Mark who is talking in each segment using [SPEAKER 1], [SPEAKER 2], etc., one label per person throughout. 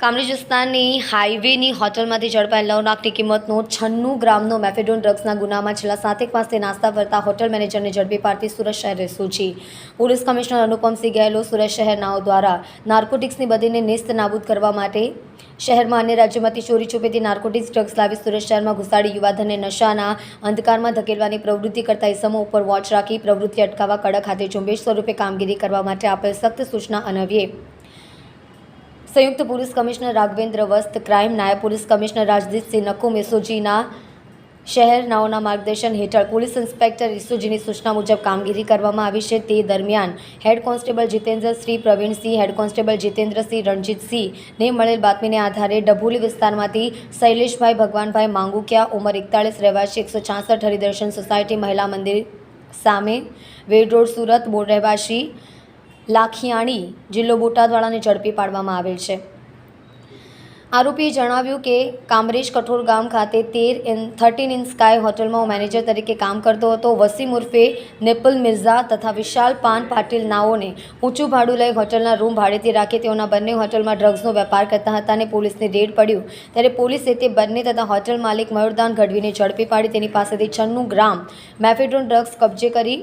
[SPEAKER 1] કામરેજ વિસ્તારની હાઈવેની હોટલમાંથી ઝડપાયેલ નવ લાખની કિંમતનો છન્નું ગ્રામનો મેફેડોન ડ્રગ્સના ગુનામાં છેલ્લા સાતેક માસથી નાસ્તા ફરતા હોટલ મેનેજરને ઝડપી પાડતી સુરત શહેર સૂચી. પોલીસ કમિશનર અનુપમસિંહ ગયેલો સુરત શહેરનાઓ દ્વારા નાર્કોટિક્સની બદીને નેસ્ત નાબૂદ કરવા માટે શહેરમાં અન્ય રાજ્યોમાંથી ચોરી છુપેથી નાર્કોટિક્સ ડ્રગ્સ લાવી સુરત શહેરમાં ઘુસાડી યુવાધનને નશાના અંધકારમાં ધકેલવાની પ્રવૃત્તિ કરતા ઇસમો ઉપર વોચ રાખી પ્રવૃત્તિ અટકાવવા કડક હાથે ઝુંબેશ સ્વરૂપે કામગીરી કરવા માટે આપેલ સખ્ત સૂચના અન્વયે સંયુક્ત પોલીસ કમિશનર રાઘવેન્દ્ર વસ્ત, ક્રાઇમ નાયબ પોલીસ કમિશનર રાજદીપસિંહ નકુમ એસઓજીના શહેરનાઓના માર્ગદર્શન હેઠળ પોલીસ ઇન્સ્પેક્ટર ઇસુજીની સૂચના મુજબ કામગીરી કરવામાં આવી છે. તે દરમિયાન head constable Jitendra Shri Pravinsinh head constable Jitendrasinh રણજીતસિંહને મળેલ બાતમીને આધારે ડભોલી વિસ્તારમાંથી શૈલેષભાઈ ભગવાનભાઈ માંગુકિયા, ઉંમર એકતાળીસ, રહેવાસી એકસો છાસઠ, હરિદર્શન સોસાયટી, મહિલા મંદિર સામે વેડ રોડ સુરત મૂળ રહેવાસી લાખિયાણી જિલ્લો બોટાદવાળાને ઝડપી પાડવામાં આવેલ છે. આરોપીએ જણાવ્યું કે, કામરેજ કઠોર ગામ ખાતે તેર ઇન, થર્ટીન ઇન સ્કાય હોટલમાં હું મેનેજર તરીકે કામ કરતો હતો. વસીમ ઉર્ફે નિપલ મિર્ઝા તથા વિશાલ પાન પાટીલ નાઓને ઊંચું ભાડું લઈ હોટલના રૂમ ભાડેથી રાખી તેઓના બંને હોટલમાં ડ્રગ્સનો વેપાર કરતા હતા અને પોલીસને રેડ પડ્યું. ત્યારે પોલીસે તે બંને તથા હોટલ માલિક મયુરદાન ગઢવીને ઝડપી પાડી. તેની પાસેથી છન્નું ગ્રામ મેફેડ્રોન ડ્રગ્સ કબજે કરી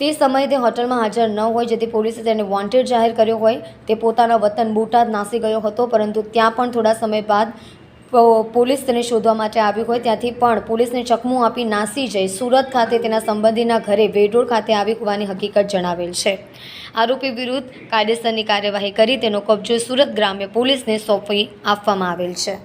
[SPEAKER 1] તે સમયે તે હોટલમાં હાજર ન હોય જેથી પોલીસે તેને વોન્ટેડ જાહેર કર્યો હોય. તે પોતાના વતન બોટાદ નાસી ગયો હતો, પરંતુ ત્યાં પણ થોડા સમય બાદ પોલીસ તેને શોધવા માટે આવ્યું હોય. ત્યાંથી પણ પોલીસને ચકમું આપી નાસી જઈ સુરત ખાતે તેના સંબંધીના ઘરે વેડોળ ખાતે આવી હોવાની હકીકત જણાવેલ છે. આરોપી વિરુદ્ધ કાયદેસરની કાર્યવાહી કરી તેનો કબજો સુરત ગ્રામ્ય પોલીસને સોંપી આપવામાં આવેલ છે.